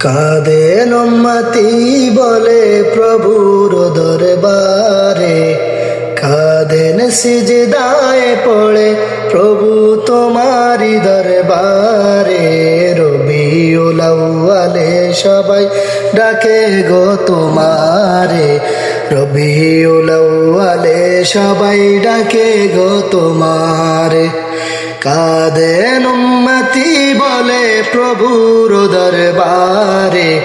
কাঁদে নম্মতি বলে প্রভুর দরবারে। কাঁদেন সিজদায় পড়ে প্রভু তোমারি দরবারে। রবিউল আউয়ালে সবাই ডাকে গো তোমারে। রবিউল আউয়ালে সবাই ডাকে গো তোমারে। কাঁদেন উম্মতি বলে প্রভুর দরবারে।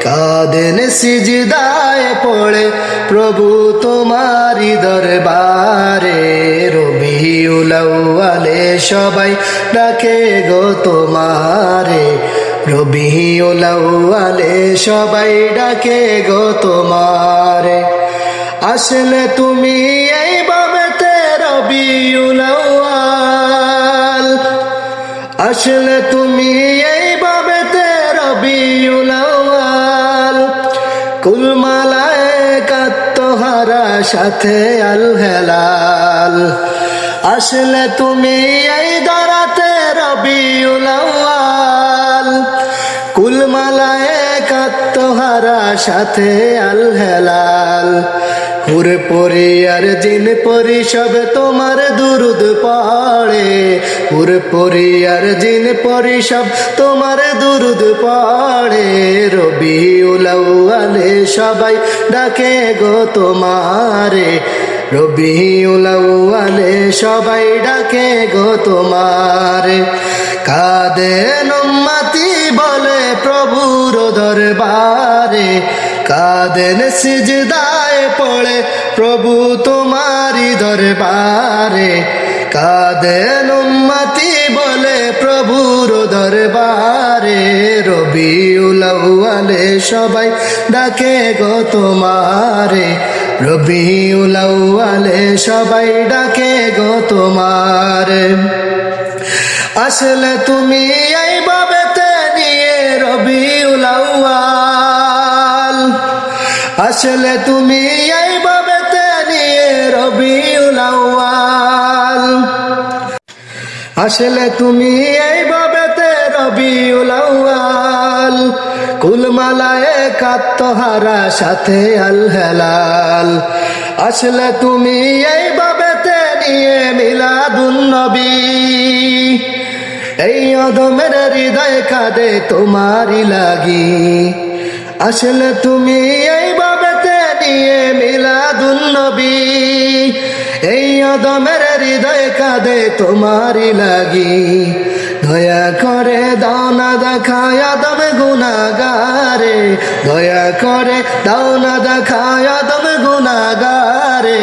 কাঁদেন সিজদায় পড়ে প্রভু তোমারি দরবারে। রবিউল আউয়ালে সবাই ডাকে গো তোমারে। রবিউল আউয়ালে সবাই ডাকে গো তোমারে। আসলে তুমি আসলে তুমি এই বাবেতে রবিউল আউয়াল। কুলমালায় কাত্তহারা সাথে আল হেলাল আসলে তুমি এই দাঁড়াতে আউয়াল। কুলমালায় কাত্তহারা সাথে আল হেলাল হুর পরি আর জিন পরি সব তোমার দুরুদ পাড়ে হুর পরি আর জিন পরি সব তোমার দুরুদ পাড়ে রবি উলাউলে সবাই ডাকে গো তোমারে। রবি উলাউলে সবাই ডাকে গো তোমারে। কাদে নম্মাতি বলে প্রভুর দরবারে। কাদেন সিজদায় পড়ে প্রভু তোমারি দরবারে। কাদেন উম্মতি বলে প্রভুর দরবারে। রবিউল আউয়ালে সবাই ডাকে গো তোমারে। রবিউল আউয়ালে সবাই ডাকে গো তোমারে। আসলে তুমি এই আসলে তুমি এই বাবেতে নিয়ে রবিউল আউয়াল। আসলে তুমি এই বাবেতে রবিউল আউয়াল। কুলমালায় কাত্তহারা, সাথে আল হেলাল আসলে তুমি এই বাবেতে নিয়ে মিলাদুন নবী। এই অদমের হৃদয় কাঁদে তোমারই লাগি। আসলে তুমি এই নিয়ে মিলাদুন নবী। এই অদমের হৃদয় কাঁদে তোমারই লাগি। দয়া করে দাও না দেখায় গুনাগারে দয়া করে দাও না দেখায় গুনাগারে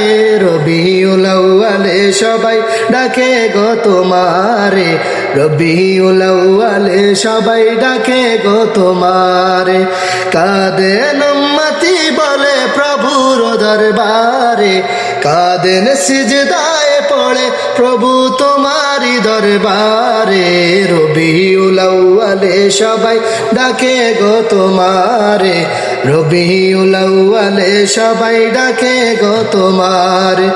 সবাই ডাকে গো তোমারে। রবিউল আউয়ালে সবাই ডাকে গো তোমারে। কাঁদেন উম্মতি বলে প্রভুর দরবারে। কাঁদেন সিজদায় পড়ে প্রভু তোমারি দরবারে। রবিউল আউয়ালে সবাই ডাকে গো তোমারে। রবিউল আউয়ালে সবাই ডাকে গো তোমারে।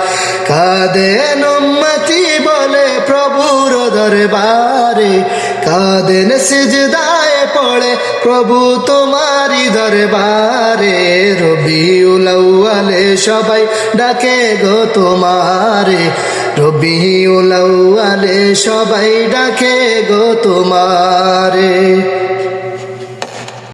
কাঁদেন উম্মতি বলে প্রভুর দরবারে। কাঁদেন সিজদায় পড়ে প্রভু তোমারি দরবারে। আউয়ালে সবাই ডাকে গো তোমারে। রবিউল আউয়ালে সবাই ডাকে গো তোমারে।